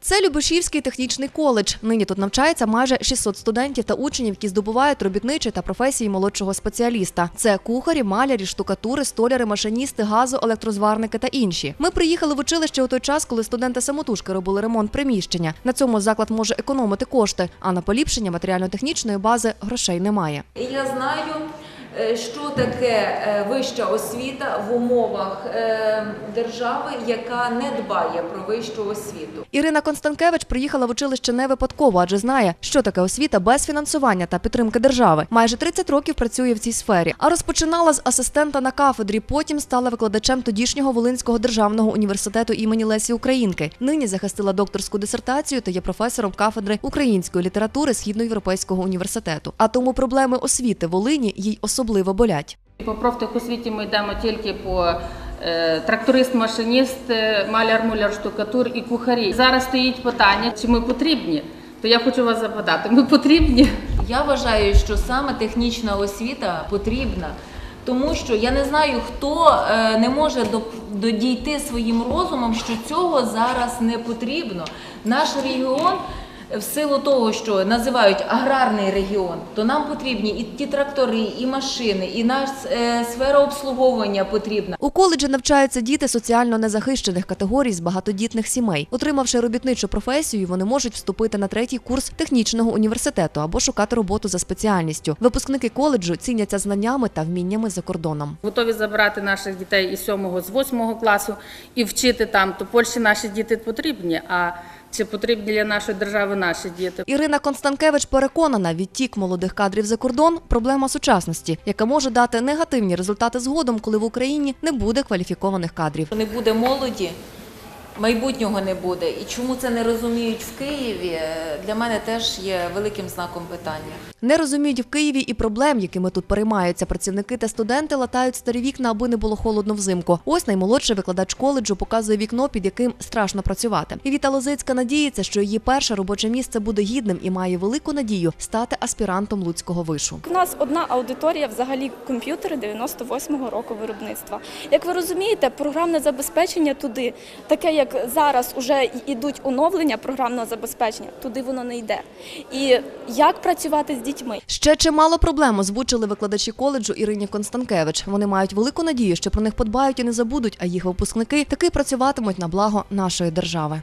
Це Любешівський технічний коледж. Нині тут навчається майже 600 студентів та учнів, які здобувають робітничі та професії молодшого спеціаліста. Це кухарі, малярі, штукатури, столяри, машиністи, газу, електрозварники та інші. Ми приїхали в училище у той час, коли студенти самотужки робили ремонт приміщення. На цьому заклад може економити кошти, а на поліпшення матеріально-технічної бази грошей немає. Я знаю, що таке е, вища освіта в умовах е, держави, яка не дбає про вищу освіту. Ірина Констанкевич приїхала в училище не випадково, адже знає, що таке освіта без фінансування та підтримки держави. Майже 30 років працює в цій сфері, а розпочинала з асистента на кафедрі. Потім стала викладачем тодішнього Волинського державного університету імені Лесі Українки. Нині захистила докторську дисертацію та є професором кафедри української літератури Східноєвропейського університету. А тому проблеми освіти Волині їй особливо болять. По профтехосвіті ми йдемо тільки по е, тракторист, машиніст, е, маляр, муляр, штукатур і кухарі. Зараз стоїть питання, чи ми потрібні. То я хочу вас запитати, ми потрібні? Я вважаю, що саме технічна освіта потрібна, тому що я не знаю, хто е, не може додійти своїм розумом, що цього зараз не потрібно. Наш регіон. В силу того, що називають аграрний регіон, то нам потрібні і ті трактори, і машини, і наша е, сфера обслуговування потрібна. У коледжі навчаються діти соціально незахищених категорій з багатодітних сімей. Отримавши робітничу професію, вони можуть вступити на третій курс технічного університету або шукати роботу за спеціальністю. Випускники коледжу ціняться знаннями та вміннями за кордоном. Готові забрати наших дітей із 7 з 8 класу і вчити там. То Польщі наші діти потрібні. А чи потрібні для нашої держави наші діти? Ірина Констанкевич переконана, відтік молодих кадрів за кордон проблема сучасності, яка може дати негативні результати згодом, коли в Україні не буде кваліфікованих кадрів. Не буде молоді, майбутнього не буде. І чому це не розуміють в Києві, е, для мене теж є великим знаком питання. Не розуміють в Києві і проблем, якими тут переймаються працівники та студенти, латають старі вікна, аби не було холодно взимку. Ось наймолодший викладач коледжу показує вікно, під яким страшно працювати. І Віта Лозицька надіється, що її перше робоче місце буде гідним і має велику надію стати аспірантом Луцького вишу. У нас одна аудиторія взагалі комп'ютери 98-го року виробництва. Як ви розумієте, програмне забезпечення туди, таке як зараз вже йдуть оновлення програмного забезпечення, туди воно не йде. І як працювати з дітьми? Ще чимало проблем озвучили викладачі коледжу Ірині Констанкевич. Вони мають велику надію, що про них подбають і не забудуть, а їх випускники таки працюватимуть на благо нашої держави.